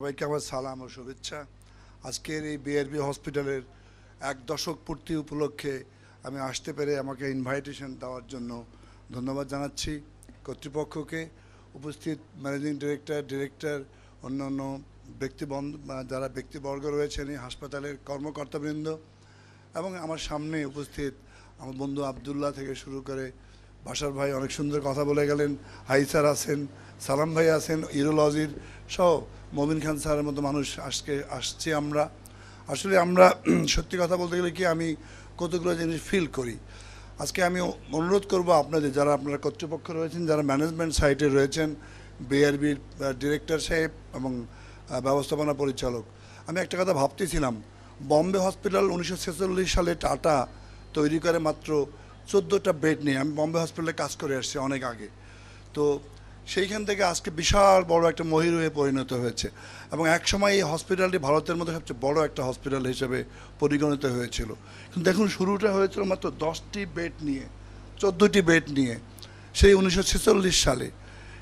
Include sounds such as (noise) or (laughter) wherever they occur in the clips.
সবাইকে আমার সালাম ও শুভেচ্ছা। আজকের এই বিআরবি হসপিটালের এক দশক পূর্তি উপলক্ষে আমি আসতে পেরে আমাকে ইনভাইটেশন দেওয়ার জন্য ধন্যবাদ জানাচ্ছি কর্তৃপক্ষকে। উপস্থিত ম্যানেজিং ডিরেক্টর ডিরেক্টর অন্যান্য ব্যক্তিবন্ধ যারা ব্যক্তিবর্গ রয়েছেন এই হাসপাতালের কর্মকর্তাবৃন্দ এবং আমার সামনে উপস্থিত আমার বন্ধু আবদুল্লাহ থেকে শুরু করে বাসার ভাই অনেক সুন্দর কথা বলে গেলেন। হাই স্যার আছেন, সালাম ভাই আছেন, ইউরোলজির সহ মবিন খান স্যারের মতো মানুষ আজকে আসছি আমরা। আসলে আমরা (clears throat) সত্যি কথা বলতে গেলে কি আমি কতগুলো জিনিস ফিল করি। আজকে আমি অনুরোধ করব আপনাদের, যারা আপনারা কর্তৃপক্ষ রয়েছেন, যারা ম্যানেজমেন্ট সাইটে রয়েছেন বিআরবির ডিরেক্টর সাহেব এবং ব্যবস্থাপনা পরিচালক। আমি একটা কথা ভাবতেছিলাম, বম্বে হসপিটাল উনিশশো ছেচল্লিশ সালে টাটা তৈরি করে মাত্র চোদ্দোটা বেড নিয়ে। আমি বম্বে হসপিটালে কাজ করে আসছি অনেক আগে। তো সেইখান থেকে আজকে বিশাল বড় একটা মহির হয়ে পরিণত হয়েছে। এবং একসময় এই হসপিটালটি ভারতের মধ্যে সবচেয়ে বড় একটা হসপিটাল হিসেবে পরিগণিত হয়েছিল। কিন্তু দেখুন, শুরুটা হয়েছিল মাত্র দশটি বেড নিয়ে, চোদ্দোটি বেড নিয়ে, সেই উনিশশো ছেচল্লিশ সালে।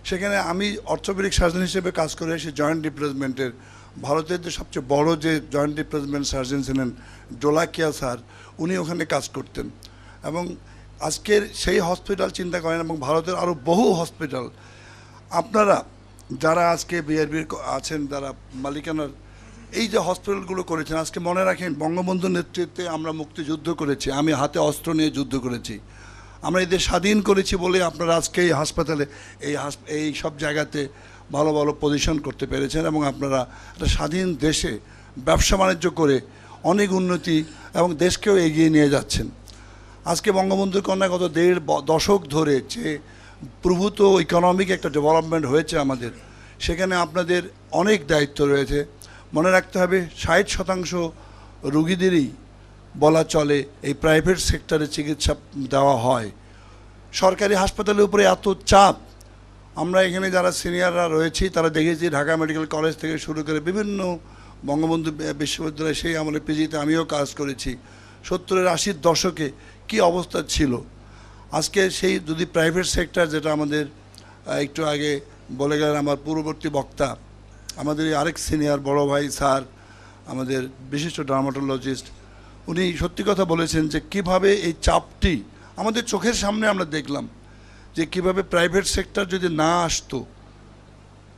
সেখানে আমি অর্থোপেডিক সার্জন হিসেবে কাজ করে এসে জয়েন্ট রিপ্লেসমেন্টের ভারতের যে সবচেয়ে বড় যে জয়েন্ট রিপ্লেসমেন্ট সার্জন ছিলেন ডোলাকিয়া স্যার, উনি ওখানে কাজ করতেন। এবং আজকের সেই হসপিটাল চিন্তা করেন, এবং ভারতের আরও বহু হসপিটাল আপনারা যারা আজকে বিআরবির আছেন, যারা মালিকানার, এই যে হসপিটালগুলো করেছেন, আজকে মনে রাখেন, বঙ্গবন্ধুর নেতৃত্বে আমরা মুক্তিযুদ্ধ করেছি, আমি হাতে অস্ত্র নিয়ে যুদ্ধ করেছি। আমরা এদের স্বাধীন করেছি বলে আপনারা আজকে এই হাসপাতালে, এই এই সব জায়গাতে ভালো ভালো পজিশন করতে পেরেছেন এবং আপনারা একটা স্বাধীন দেশে ব্যবসা বাণিজ্য করে অনেক উন্নতি এবং দেশকেও এগিয়ে নিয়ে যাচ্ছেন। আজকে বঙ্গবন্ধুর কন্যা গত দেড় দশক ধরে যে প্রভূত ইকোনমিক একটা ডেভেলপমেন্ট হয়েছে আমাদের। সেখানে আপনাদের অনেক দায়িত্ব রয়েছে। মনে রাখতে হবে, ষাট শতাংশ রুগীদেরই বলা চলে এই প্রাইভেট সেক্টরে চিকিৎসা দেওয়া হয়। সরকারি হাসপাতালের উপরে এত চাপ, আমরা এখানে যারা সিনিয়ররা রয়েছি, তারা দেখেছি ঢাকা মেডিকেল কলেজ থেকে শুরু করে বিভিন্ন বঙ্গবন্ধু বিশ্ববিদ্যালয়, সেই আমলে পিজিতে আমিও কাজ করেছি। সত্তরের আশির দশকে কি অবস্থা ছিল? আজকে সেই যদি প্রাইভেট সেক্টর যেটা আমাদের একটু আগে বলে গেলেন আমার পূর্ববর্তী বক্তা, আমাদের আরেক সিনিয়র বড় ভাই স্যার, আমাদের বিশিষ্ট ডার্মাটোলজিস্ট উনি সত্যি কথা বলেছেন যে কীভাবে এই চাপটি আমাদের চোখের সামনে আমরা দেখলাম যে কীভাবে প্রাইভেট সেক্টর যদি না আসতো,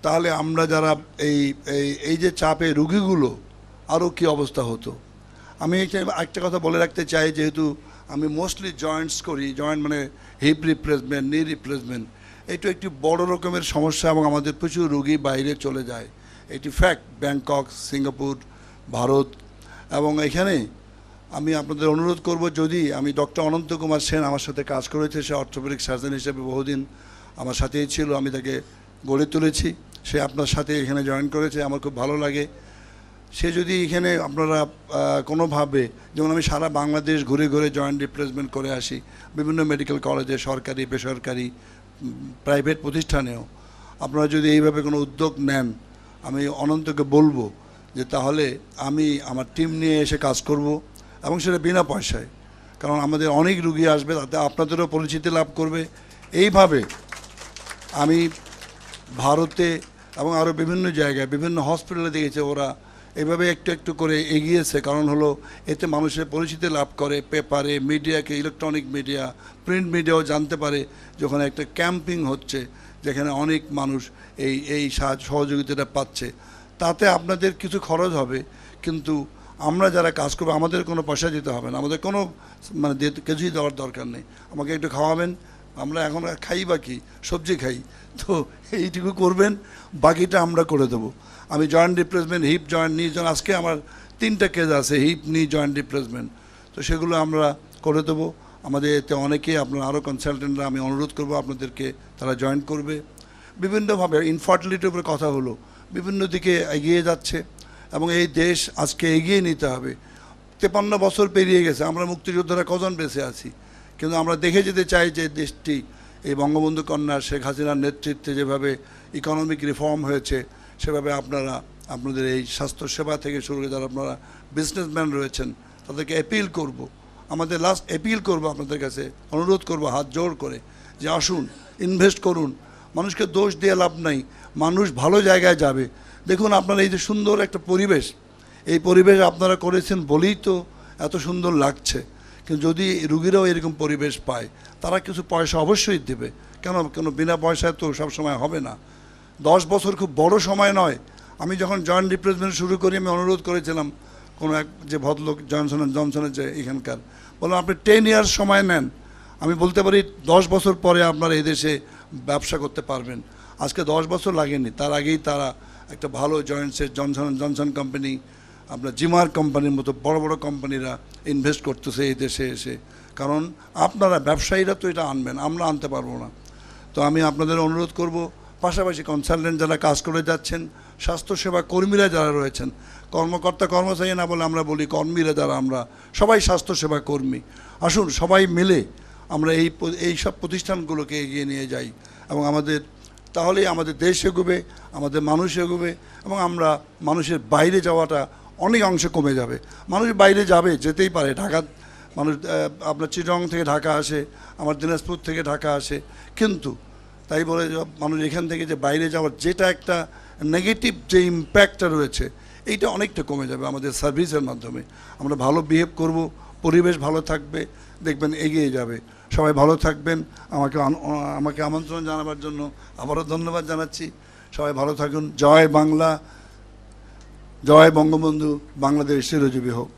তাহলে আমরা যারা এই এই যে চাপে রুগীগুলো, আরও কি অবস্থা হতো? আমি এখানে একটা কথা বলে রাখতে চাই, যেহেতু আমি মোস্টলি জয়েন্টস করি জয়েন্ট মানে হিপ রিপ্লেসমেন্ট নি রিপ্লেসমেন্ট এটা একটি বড় রকমের সমস্যা এবং আমাদের প্রচুর রুগী বাইরে চলে যায়। এটি ফ্যাক্ট ব্যাংকক সিঙ্গাপুর ভারত। এবং এখানে আমি আপনাদের অনুরোধ করব, যদি আমি ডক্টর অনন্ত কুমার সেন আমার সাথে কাজ করেছে, সে অর্থোপেডিক সার্জন হিসেবে বহুদিন আমার সাথেই ছিল, আমি তাকে গড়ে তুলেছি। সে আপনার সাথে এখানে জয়েন করেছে, আমার খুব ভালো লাগে। সে যদি এখানে আপনারা কোনোভাবে, যেমন আমি সারা বাংলাদেশ ঘুরে ঘুরে জয়েন্ট রিপ্লেসমেন্ট করে আসি, বিভিন্ন মেডিকেল কলেজে সরকারি, বেসরকারি প্রাইভেট প্রতিষ্ঠানেও, আপনারা যদি এইভাবে কোনো উদ্যোগ নেন, আমি অনন্তকে বলব যে তাহলে আমি আমার টিম নিয়ে এসে কাজ করব এবং সেটা বিনা পয়সায়। কারণ আমাদের অনেক রুগী আসবে, তাতে আপনাদেরও পরিচিতি লাভ করবে। এইভাবে আমি ভারতে এবং আরও বিভিন্ন জায়গায়, বিভিন্ন হসপিটালে দেখেছি ওরা এভাবে একটু একটু করে এগিয়েছে, কারণ হলো এতে মানুষের পরিচিতি লাভ করে, পেপারে, মিডিয়াকে ইলেকট্রনিক মিডিয়া প্রিন্ট মিডিয়াও জানতে পারে যখন একটা ক্যাম্পিং হচ্ছে, যেখানে অনেক মানুষ এই এই সাহায্য সহযোগিতাটা পাচ্ছে। তাতে আপনাদের কিছু খরচ হবে, কিন্তু আমরা যারা কাজ করব, আমাদের কোনো পয়সা দিতে হবে না। আমাদের কোনো মানে কিছুই দেওয়ার দরকার নেই। আমাকে একটু খাওয়াবেন আমরা এখন খাই বা কি? সবজি খাই। তো এইটুকু করবেন, বাকিটা আমরা করে দেবো। আমি joint replacement hip joint knee joint আজকে আমার তিনটা কেজ আছে হিপ নি জয়েন্ট রিপ্লেসমেন্ট তো সেগুলো আমরা করে দেবো। আমাদের এতে অনেকেই আপনার আরও কনসালটেন্টরা আমি অনুরোধ করব আপনাদেরকে তারা জয়েন করবে। বিভিন্নভাবে ইনফার্টিলিটির উপরে কথা হলো। বিভিন্ন দিকে এগিয়ে যাচ্ছে এবং এই দেশ আজকে এগিয়ে নিতে হবে। তেপান্ন বছর পেরিয়ে গেছে, আমরা মুক্তিযোদ্ধারা কজন বেঁচে আছি? কিন্তু আমরা দেখে যেতে চাই যে দেশটি, এই বঙ্গবন্ধু কন্যা শেখ হাসিনার নেতৃত্বে যেভাবে ইকোনমিক রিফর্ম হয়েছে, সেভাবে আপনারা, আপনাদের এই স্বাস্থ্যসেবা থেকে শুরু করে যারা আপনারা বিজনেসম্যান রয়েছেন, তাদেরকে অ্যাপিল করব। আমাদের লাস্ট অ্যাপিল করব আপনাদের কাছে, অনুরোধ করব হাত জোর করে যে আসুন ইনভেস্ট করুন। মানুষকে দোষ দিয়ে লাভ নাই, মানুষ ভালো জায়গায় যাবে। দেখুন আপনারা এই যে সুন্দর একটা পরিবেশ, এই পরিবেশ আপনারা করেছেন বলেই তো এত সুন্দর লাগছে। কিন্তু যদি রুগীরাও এরকম পরিবেশ পায়, তারা কিছু পয়সা অবশ্যই দেবে। কেন? কেন বিনা পয়সায় তো সবসময় হবে না। দশ বছর খুব বড় সময় নয়। আমি যখন জয়েন্ট রিপ্লেসমেন্ট শুরু করি, আমি অনুরোধ করেছিলাম কোনো এক যে ভদ্রলোক জনসন জনসনের যে এখানকার বললাম আপনি টেন ইয়ার্স সময় নেন। আমি বলতে পারি, দশ বছর পরে আপনারা এই দেশে ব্যবসা করতে পারবেন। আজকে দশ বছর লাগেনি। তার আগেই তারা একটা ভালো জয়েন্টসের জনসন জনসন কোম্পানি আপনার জিমার কোম্পানির মতো বড় বড় কোম্পানিরা ইনভেস্ট করতেছে এই দেশে এসে। কারণ আপনারা ব্যবসায়ীরা তো এটা আনবেন, আমরা আনতে পারব না। তো আমি আপনাদের অনুরোধ করব, পাশাপাশি কনসালটেন্ট যারা কাজ করে যাচ্ছেন, স্বাস্থ্যসেবা কর্মীরা যারা রয়েছেন, কর্মকর্তা কর্মচারী না বলে আমরা বলি কর্মীরা যারা আমরা, সবাই স্বাস্থ্যসেবা কর্মী। আসুন, সবাই মিলে আমরা এই এই সব প্রতিষ্ঠানগুলোকে এগিয়ে নিয়ে যাই এবং আমাদের, তাহলেই আমাদের দেশ এগোবে, আমাদের মানুষ এগোবে এবং আমরা মানুষের বাইরে যাওয়াটা অনেক অংশে কমে যাবে। মানুষ বাইরে যাবে, যেতেই পারে। ঢাকা মানুষ আপনার চিটং থেকে ঢাকা আসে, আমার দিনাজপুর থেকে ঢাকা আসে। কিন্তু তাই বলে মানুষ এখান থেকে যে বাইরে যাওয়ার যেটা একটা নেগেটিভ যে ইম্প্যাক্টটা রয়েছে, এইটা অনেকটা কমে যাবে আমাদের সার্ভিসের মাধ্যমে। আমরা ভালো বিহেভ করব, পরিবেশ ভালো থাকবে, দেখবেন এগিয়ে যাবে। সবাই ভালো থাকবেন। আমাকে আমাকে আমন্ত্রণ জানাবার জন্য আবারও ধন্যবাদ জানাচ্ছি। সবাই ভালো থাকুন। জয় বাংলা। জয় বঙ্গবন্ধু বাংলাদেশ চিরজীবী হোক।